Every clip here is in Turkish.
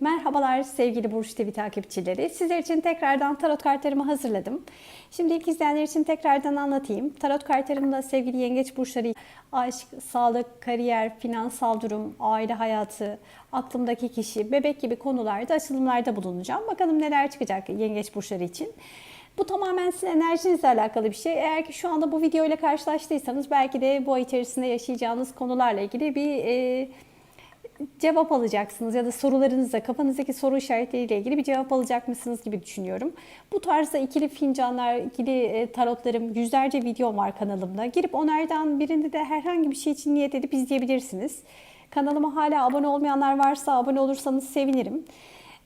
Merhabalar sevgili Burç TV takipçileri. Sizler için tekrardan tarot kartlarımı hazırladım. Şimdi ilk izleyenler için tekrardan anlatayım. Tarot kartlarımda sevgili yengeç burçları aşk, sağlık, kariyer, finansal durum, aile hayatı, aklımdaki kişi, bebek gibi konularda açılımlarda bulunacağım. Bakalım neler çıkacak yengeç burçları için. Bu tamamen sizin enerjinizle alakalı bir şey. Eğer ki şu anda bu video ile karşılaştıysanız belki de bu ay içerisinde yaşayacağınız konularla ilgili bir... E, cevap alacaksınız ya da sorularınıza, kafanızdaki soru işaretleriyle ilgili bir cevap alacak mısınız gibi düşünüyorum. Bu tarzda ikili fincanlar, ikili e, tarotlarım, yüzlerce videom var kanalımda. Girip onlardan birinde de herhangi bir şey için niyet edip izleyebilirsiniz. Kanalıma hala abone olmayanlar varsa abone olursanız sevinirim.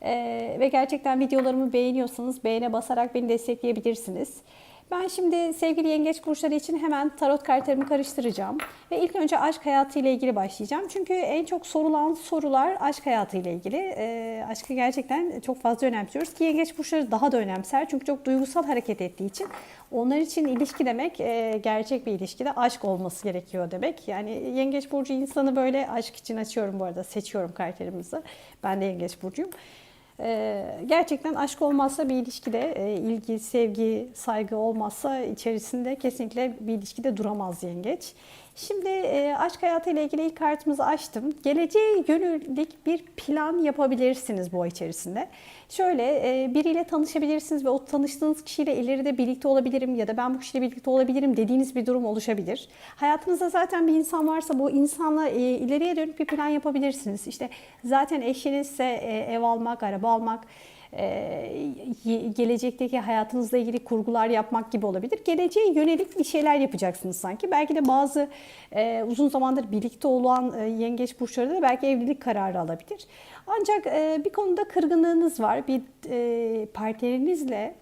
Ee, ve gerçekten videolarımı beğeniyorsanız beğene basarak beni destekleyebilirsiniz. Ben şimdi sevgili yengeç burçları için hemen tarot kartlarımı karıştıracağım. Ve ilk önce aşk hayatı ile ilgili başlayacağım. Çünkü en çok sorulan sorular aşk hayatı ile ilgili. E, aşkı gerçekten çok fazla önemsiyoruz ki yengeç burçları daha da önemser. Çünkü çok duygusal hareket ettiği için onlar için ilişki demek e, gerçek bir ilişkide aşk olması gerekiyor demek. Yani yengeç burcu insanı böyle aşk için açıyorum bu arada. Seçiyorum kartlarımızı. Ben de yengeç burcuyum. Ee, gerçekten aşk olmazsa bir ilişkide e, ilgi, sevgi, saygı olmazsa içerisinde kesinlikle bir ilişkide duramaz yengeç. Şimdi e, aşk hayatıyla ilgili ilk kartımızı açtım. Geleceğe yönelik bir plan yapabilirsiniz bu ay içerisinde. Şöyle e, biriyle tanışabilirsiniz ve o tanıştığınız kişiyle ileride birlikte olabilirim ya da ben bu kişiyle birlikte olabilirim dediğiniz bir durum oluşabilir. Hayatınızda zaten bir insan varsa bu insanla e, ileriye dönük bir plan yapabilirsiniz. İşte zaten eşinizse e, ev almak, araba almak, gelecekteki hayatınızla ilgili kurgular yapmak gibi olabilir. Geleceğe yönelik bir şeyler yapacaksınız sanki. Belki de bazı e, uzun zamandır birlikte olan e, yengeç burçları da belki evlilik kararı alabilir. Ancak e, bir konuda kırgınlığınız var. Bir e, partnerinizle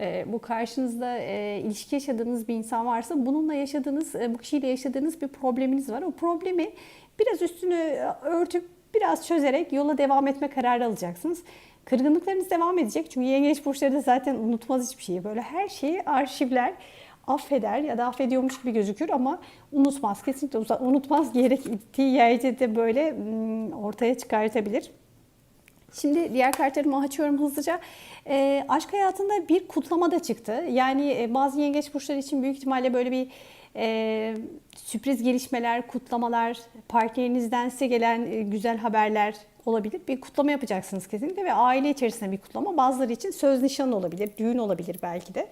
e, bu karşınızda e, ilişki yaşadığınız bir insan varsa bununla yaşadığınız, e, bu kişiyle yaşadığınız bir probleminiz var. O problemi biraz üstünü örtüp biraz çözerek yola devam etme kararı alacaksınız. Kırgınlıklarınız devam edecek. Çünkü yengeç burçları da zaten unutmaz hiçbir şeyi. Böyle her şeyi arşivler, affeder ya da affediyormuş gibi gözükür ama unutmaz. Kesinlikle unutmaz. Gerek gittiği yerde de böyle ortaya çıkartabilir. Şimdi diğer kartlarımı açıyorum hızlıca. E, aşk hayatında bir kutlama da çıktı. Yani e, bazı yengeç burçları için büyük ihtimalle böyle bir e, sürpriz gelişmeler, kutlamalar, partnerinizden size gelen e, güzel haberler olabilir. Bir kutlama yapacaksınız kesinlikle ve aile içerisinde bir kutlama. Bazıları için söz nişan olabilir, düğün olabilir belki de.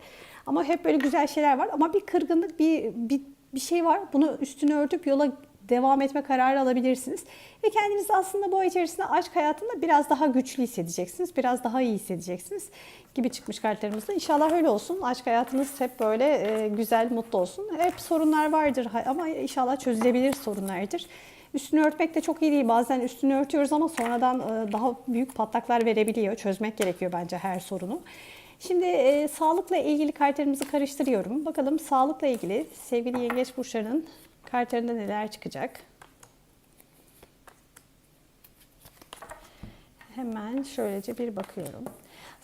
Ama hep böyle güzel şeyler var. Ama bir kırgınlık, bir, bir, bir şey var. Bunu üstünü örtüp yola devam etme kararı alabilirsiniz. Ve kendinizi aslında bu içerisinde aşk hayatında biraz daha güçlü hissedeceksiniz. Biraz daha iyi hissedeceksiniz gibi çıkmış kartlarımızda. İnşallah öyle olsun. Aşk hayatınız hep böyle e, güzel, mutlu olsun. Hep sorunlar vardır ama inşallah çözülebilir sorunlardır. Üstünü örtmek de çok iyi değil. Bazen üstünü örtüyoruz ama sonradan e, daha büyük patlaklar verebiliyor. Çözmek gerekiyor bence her sorunu. Şimdi e, sağlıkla ilgili kartlarımızı karıştırıyorum. Bakalım sağlıkla ilgili sevgili yengeç burçlarının kartlarında neler çıkacak. Hemen şöylece bir bakıyorum.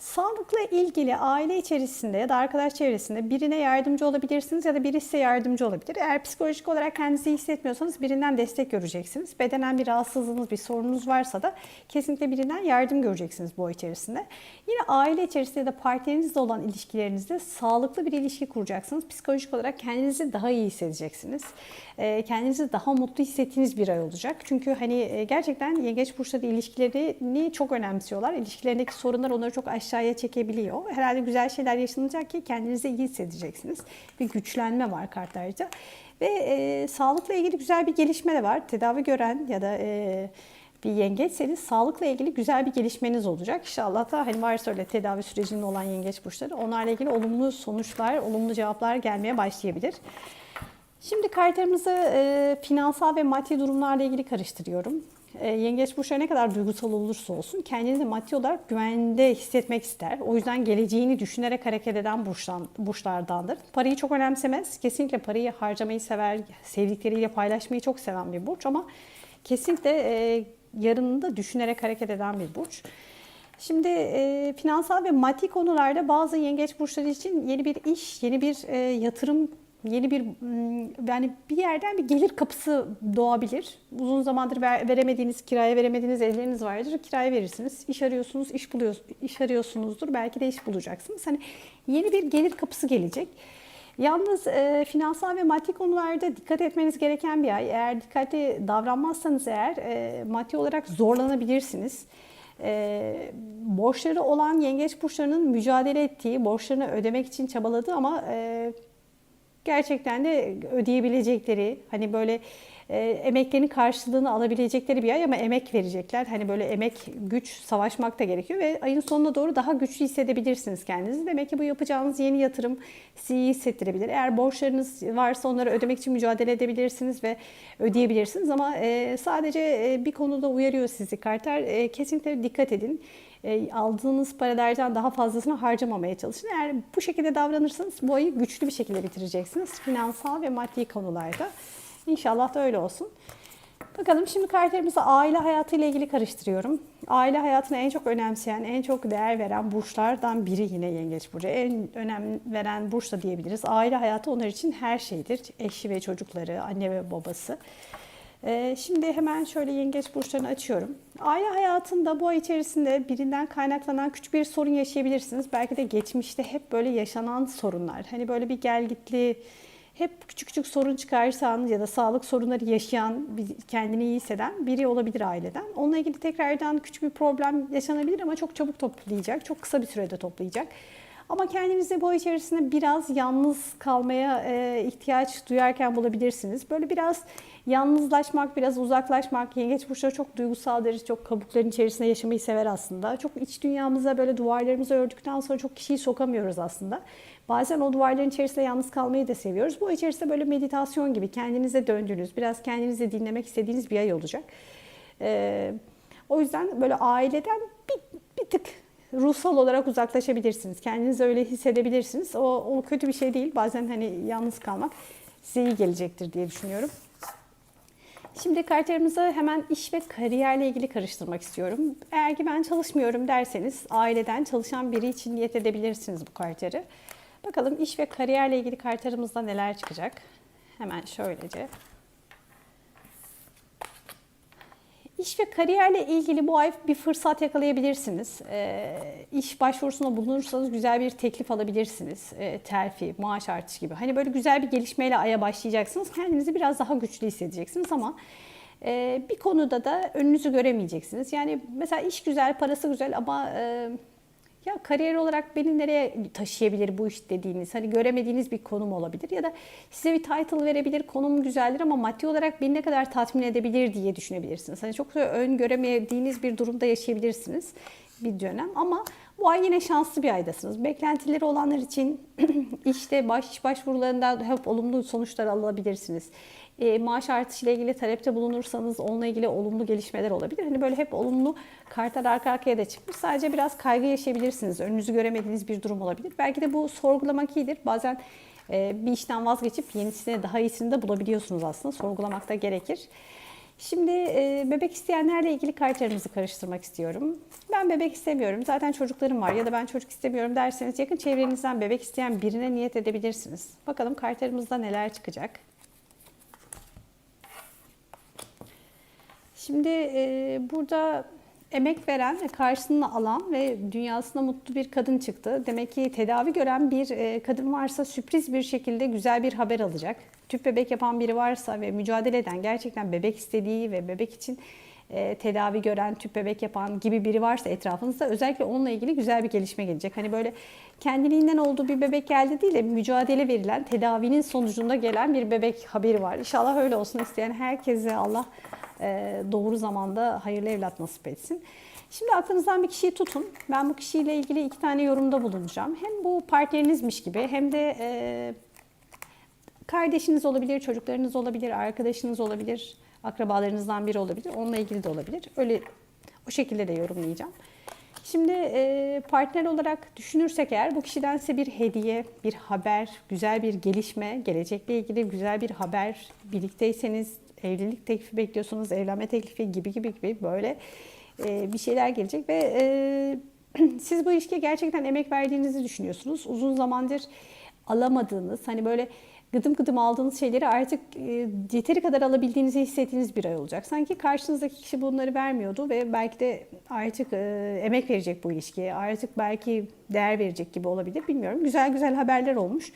Sağlıkla ilgili aile içerisinde ya da arkadaş çevresinde birine yardımcı olabilirsiniz ya da birisi size yardımcı olabilir. Eğer psikolojik olarak kendinizi hissetmiyorsanız birinden destek göreceksiniz. Bedenen bir rahatsızlığınız, bir sorununuz varsa da kesinlikle birinden yardım göreceksiniz bu içerisinde. Yine aile içerisinde ya da partnerinizle olan ilişkilerinizde sağlıklı bir ilişki kuracaksınız. Psikolojik olarak kendinizi daha iyi hissedeceksiniz. Ee, kendinizi daha mutlu hissettiğiniz bir ay olacak. Çünkü hani e, gerçekten yengeç burçları ilişkilerini çok önemsiyorlar. İlişkilerindeki sorunlar onları çok aşağıya çekebiliyor. Herhalde güzel şeyler yaşanacak ki kendinizi iyi hissedeceksiniz. Bir güçlenme var kartlarda. Ve e, sağlıkla ilgili güzel bir gelişme de var. Tedavi gören ya da e, bir yengeçseniz sağlıkla ilgili güzel bir gelişmeniz olacak. İnşallah da hani varsa öyle tedavi sürecinde olan yengeç burçları onlarla ilgili olumlu sonuçlar, olumlu cevaplar gelmeye başlayabilir. Şimdi kartlarımızı e, finansal ve maddi durumlarla ilgili karıştırıyorum. E, yengeç burçları ne kadar duygusal olursa olsun kendini maddi olarak güvende hissetmek ister. O yüzden geleceğini düşünerek hareket eden burçtan, burçlardandır. Parayı çok önemsemez. Kesinlikle parayı harcamayı sever, sevdikleriyle paylaşmayı çok seven bir burç ama kesinlikle e, yarını da düşünerek hareket eden bir burç. Şimdi e, finansal ve maddi konularda bazı yengeç burçları için yeni bir iş, yeni bir e, yatırım Yeni bir yani bir yerden bir gelir kapısı doğabilir. Uzun zamandır ver- veremediğiniz, kiraya veremediğiniz evleriniz vardır. Kiraya verirsiniz. İş arıyorsunuz, iş buluyor, iş arıyorsunuzdur. Belki de iş bulacaksınız. Hani yeni bir gelir kapısı gelecek. Yalnız e, finansal ve maddi konularda dikkat etmeniz gereken bir ay. Eğer dikkatli davranmazsanız eğer e, maddi olarak zorlanabilirsiniz. E, borçları olan yengeç burçlarının mücadele ettiği, borçlarını ödemek için çabaladığı ama e, gerçekten de ödeyebilecekleri, hani böyle e, emeklerinin karşılığını alabilecekleri bir ay ama emek verecekler. Hani böyle emek, güç, savaşmak da gerekiyor ve ayın sonuna doğru daha güçlü hissedebilirsiniz kendinizi. Demek ki bu yapacağınız yeni yatırım sizi iyi hissettirebilir. Eğer borçlarınız varsa onları ödemek için mücadele edebilirsiniz ve ödeyebilirsiniz ama e, sadece e, bir konuda uyarıyor sizi kartlar. E, kesinlikle dikkat edin. E, aldığınız paralardan daha fazlasını harcamamaya çalışın. Eğer bu şekilde davranırsanız bu ayı güçlü bir şekilde bitireceksiniz. Finansal ve maddi konularda. İnşallah da öyle olsun. Bakalım şimdi kartlarımızı aile hayatıyla ilgili karıştırıyorum. Aile hayatını en çok önemseyen, en çok değer veren burçlardan biri yine Yengeç Burcu. En önem veren burç da diyebiliriz. Aile hayatı onlar için her şeydir. Eşi ve çocukları, anne ve babası. Ee, Şimdi hemen şöyle yengeç burçlarını açıyorum. Aile hayatında bu ay içerisinde birinden kaynaklanan küçük bir sorun yaşayabilirsiniz. Belki de geçmişte hep böyle yaşanan sorunlar. Hani böyle bir gelgitli, hep küçük küçük sorun çıkarsan ya da sağlık sorunları yaşayan, kendini iyi hisseden biri olabilir aileden. Onunla ilgili tekrardan küçük bir problem yaşanabilir ama çok çabuk toplayacak, çok kısa bir sürede toplayacak. Ama kendinizi bu içerisinde biraz yalnız kalmaya e, ihtiyaç duyarken bulabilirsiniz. Böyle biraz yalnızlaşmak, biraz uzaklaşmak. Yengeç burçları çok duygusaldır, çok kabukların içerisinde yaşamayı sever aslında. Çok iç dünyamıza böyle duvarlarımızı ördükten sonra çok kişiyi sokamıyoruz aslında. Bazen o duvarların içerisinde yalnız kalmayı da seviyoruz. Bu içerisinde böyle meditasyon gibi kendinize döndüğünüz, biraz kendinizi dinlemek istediğiniz bir ay olacak. Ee, o yüzden böyle aileden bir, bir tık ruhsal olarak uzaklaşabilirsiniz. Kendinizi öyle hissedebilirsiniz. O, o kötü bir şey değil. Bazen hani yalnız kalmak size iyi gelecektir diye düşünüyorum. Şimdi kartlarımızı hemen iş ve kariyerle ilgili karıştırmak istiyorum. Eğer ki ben çalışmıyorum derseniz aileden çalışan biri için niyet edebilirsiniz bu kartları. Bakalım iş ve kariyerle ilgili kartlarımızda neler çıkacak. Hemen şöylece. İş ve kariyerle ilgili bu ay bir fırsat yakalayabilirsiniz. Ee, iş başvurusunda bulunursanız güzel bir teklif alabilirsiniz. Ee, terfi, maaş artışı gibi. Hani böyle güzel bir gelişmeyle aya başlayacaksınız. Kendinizi biraz daha güçlü hissedeceksiniz ama e, bir konuda da önünüzü göremeyeceksiniz. Yani mesela iş güzel, parası güzel ama e, ya kariyer olarak beni nereye taşıyabilir bu iş dediğiniz, hani göremediğiniz bir konum olabilir ya da size bir title verebilir, konum güzeldir ama maddi olarak beni ne kadar tatmin edebilir diye düşünebilirsiniz. Hani çok da ön göremediğiniz bir durumda yaşayabilirsiniz bir dönem ama bu ay yine şanslı bir aydasınız. Beklentileri olanlar için işte baş iş başvurularında hep olumlu sonuçlar alabilirsiniz. E, maaş artışıyla ilgili talepte bulunursanız onunla ilgili olumlu gelişmeler olabilir. Hani böyle hep olumlu kartlar arka arkaya da çıkmış. Sadece biraz kaygı yaşayabilirsiniz. Önünüzü göremediğiniz bir durum olabilir. Belki de bu sorgulamak iyidir. Bazen e, bir işten vazgeçip yenisini daha iyisini de bulabiliyorsunuz aslında. Sorgulamak da gerekir. Şimdi e, bebek isteyenlerle ilgili kartlarımızı karıştırmak istiyorum. Ben bebek istemiyorum. Zaten çocuklarım var ya da ben çocuk istemiyorum derseniz yakın çevrenizden bebek isteyen birine niyet edebilirsiniz. Bakalım kartlarımızda neler çıkacak. Şimdi e, burada emek veren, ve karşılığını alan ve dünyasında mutlu bir kadın çıktı. Demek ki tedavi gören bir e, kadın varsa sürpriz bir şekilde güzel bir haber alacak. Tüp bebek yapan biri varsa ve mücadele eden gerçekten bebek istediği ve bebek için e, tedavi gören, tüp bebek yapan gibi biri varsa etrafınızda özellikle onunla ilgili güzel bir gelişme gelecek. Hani böyle kendiliğinden olduğu bir bebek geldi değil de mücadele verilen, tedavinin sonucunda gelen bir bebek haberi var. İnşallah öyle olsun isteyen herkese Allah e, doğru zamanda hayırlı evlat nasip etsin. Şimdi aklınızdan bir kişiyi tutun. Ben bu kişiyle ilgili iki tane yorumda bulunacağım. Hem bu partnerinizmiş gibi hem de e, kardeşiniz olabilir, çocuklarınız olabilir, arkadaşınız olabilir, akrabalarınızdan biri olabilir. Onunla ilgili de olabilir. Öyle o şekilde de yorumlayacağım. Şimdi e, partner olarak düşünürsek eğer bu kişiden size bir hediye, bir haber, güzel bir gelişme, gelecekle ilgili güzel bir haber, birlikteyseniz evlilik teklifi bekliyorsunuz, evlenme teklifi gibi gibi gibi böyle e, bir şeyler gelecek ve e, siz bu ilişkiye gerçekten emek verdiğinizi düşünüyorsunuz. Uzun zamandır alamadığınız, hani böyle gıdım gıdım aldığınız şeyleri artık e, yeteri kadar alabildiğinizi hissettiğiniz bir ay olacak. Sanki karşınızdaki kişi bunları vermiyordu ve belki de artık e, emek verecek bu ilişkiye, artık belki değer verecek gibi olabilir bilmiyorum. Güzel güzel haberler olmuş.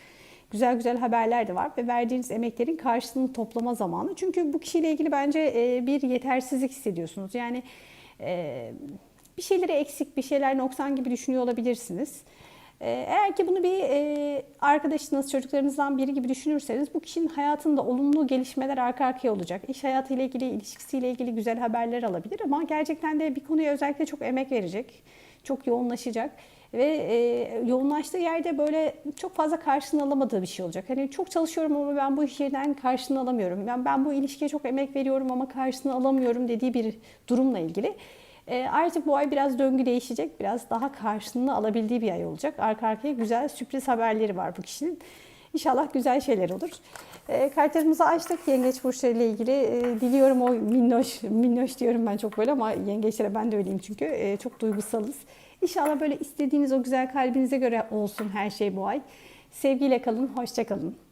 Güzel güzel haberler de var ve verdiğiniz emeklerin karşılığını toplama zamanı. Çünkü bu kişiyle ilgili bence e, bir yetersizlik hissediyorsunuz. Yani bir şeyleri eksik, bir şeyler noksan gibi düşünüyor olabilirsiniz. E, Eğer ki bunu bir e, arkadaşınız, çocuklarınızdan biri gibi düşünürseniz bu kişinin hayatında olumlu gelişmeler arka arkaya olacak. İş hayatıyla ilgili, ilişkisiyle ilgili güzel haberler alabilir ama gerçekten de bir konuya özellikle çok emek verecek, çok yoğunlaşacak ve e, yoğunlaştığı yerde böyle çok fazla karşılığını alamadığı bir şey olacak. Hani çok çalışıyorum ama ben bu iş yerinden karşılığını alamıyorum. Ben, ben bu ilişkiye çok emek veriyorum ama karşılığını alamıyorum dediği bir durumla ilgili. E, artık bu ay biraz döngü değişecek. Biraz daha karşılığını alabildiği bir ay olacak. Arka arkaya güzel sürpriz haberleri var bu kişinin. İnşallah güzel şeyler olur. E, kartlarımızı açtık yengeç burçları ile ilgili. E, diliyorum o minnoş, minnoş diyorum ben çok böyle ama yengeçlere ben de öyleyim çünkü. E, çok duygusalız. İnşallah böyle istediğiniz o güzel kalbinize göre olsun her şey bu ay. Sevgiyle kalın, hoşça kalın.